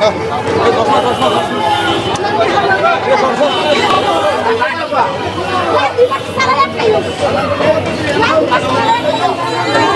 Thank you.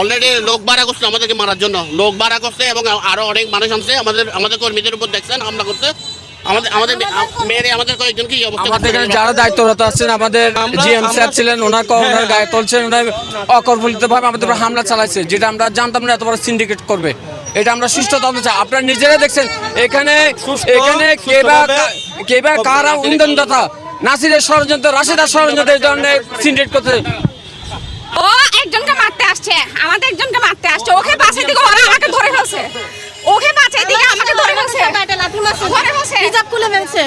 Already লোক ভাড়া করছে আমাদেরকে মারার জন্য। লোক ভাড়া করছে এবং আরও অনেক মানুষ আনছে। আমাদের আমাদের কর্মীদের উপর দেখছেন হামলা করছে। আমাদের আমাদের মেয়েরে আমাদের অবস্থা আমাদের এখানে যারা দায়িত্বরত আছেন আমাদের জিএম স্যার ছিলেন ওনার ওনার গায়ে তুলছেন ওনার অকল্পিত আমাদের উপর হামলা চালাইছে যেটা আমরা জানতাম না এত বড় সিন্ডিকেট করবে। এটা আমরা সুস্থ তদন্ত চাই। আপনারা নিজেরা দেখছেন এখানে এখানে কেবা কেবা কারা উন্দনদাতা নাসিরের ষড়যন্ত্র রাশেদার ষড়যন্ত্র এই ধরনের সিন্ডিকেট করতে ও একজনকে মারতে আসছে আমাদের একজনকে মারতে আসছে। ওকে পাশে দিকে ওরা আমাকে ধরে ফেলছে। ওকে পাশে দিকে আমাকে ধরে ফেলছে। পেটে লাথি মারছে। ধরে ফেলছে। হিজাব খুলে ফেলছে।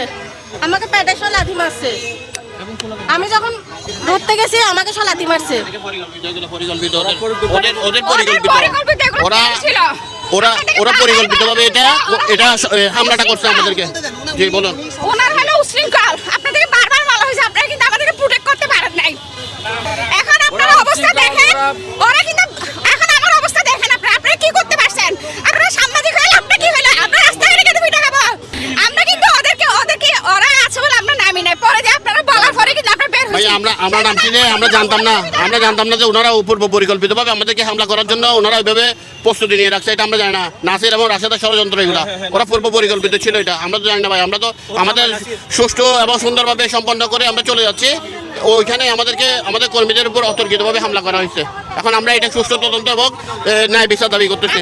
আমাকে পেটে সব লাথি মারছে। আমি যখন ধরতে গেছি আমাকে সব লাথি মারছে। ওদের ওদের ওদের পরিকল্পিত ওরা ছিল? ওরা ওরা পরিকল্পিতভাবে এটা এটা হামলাটা করছে আমাদেরকে। জি বলুন ওনার হলো উশৃঙ্খল আপনাদেরকে বারবার বলা হয়েছে আপনারা কিন্তু আমাদেরকে প্রোটেক্ট করতে পারেন নাই এখন আপনারা অবস্থা দেখেন ওরা কিন্তু এখন আমার অবস্থা দেখেন আপনারা আপনারা কি করতে পারছেন আপনারা সাংবাদিক হয়ে লাভটা কি হলো আমরা রাস্তাঘাটে কেটে পিঠা খাব আমরা কিন্তু ওদেরকে ওদেরকে ওরা আছে বলে আমরা নামি নাই পরে যে আপনারা বলার পরে কিন্তু আমরা আমরা নামছি যে আমরা জানতাম না। আমরা জানতাম না যে ওনারা পূর্ব পরিকল্পিত ভাবে আমাদেরকে হামলা করার জন্য ওনারা ওইভাবে প্রস্তুতি নিয়ে রাখছে, এটা আমরা জানি না। নাসির এবং রাশেদার ষড়যন্ত্র এগুলা। ওরা পূর্ব পরিকল্পিত ছিল এটা। আমরা তো জানি না ভাই। আমরা তো আমাদের সুষ্ঠু এবং সুন্দরভাবে সম্পন্ন করে আমরা চলে যাচ্ছি। ওইখানে আমাদেরকে আমাদের কর্মীদের উপর অতর্কিতভাবে হামলা করা হয়েছে। এখন আমরা এটা সুষ্ঠু তদন্ত এবং ন্যায় বিচার দাবি করতেছি।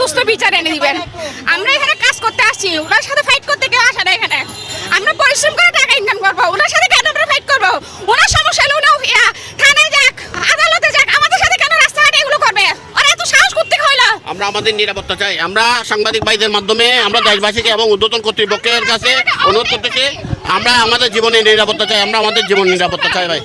সুস্থ বিচার এনে দিবেন। আমরা এখানে কাজ করতে আসছি। ওনার সাথে ফাইট করতে কেউ আসে না এখানে। আমরা পরিশ্রম করে টাকা ইনকাম করব ওনার সাথে কেন আমরা ফাইট করব ওনার সমস্যা হলে উনি ইয়া, থানায় যাক আদালতে যাক আমাদের সাথে কেন রাস্তাঘাটে এগুলো করবে ওরা এত সাহস করতে হইল আমরা আমাদের নিরাপত্তা চাই। আমরা সাংবাদিক ভাইদের মাধ্যমে আমরা দেশবাসীকে এবং উদ্বোধন কর্তৃপক্ষের কাছে অনুরোধ করতেছি, আমরা আমাদের জীবনের নিরাপত্তা চাই, আমরা আমাদের জীবন নিরাপত্তা চাই ভাই।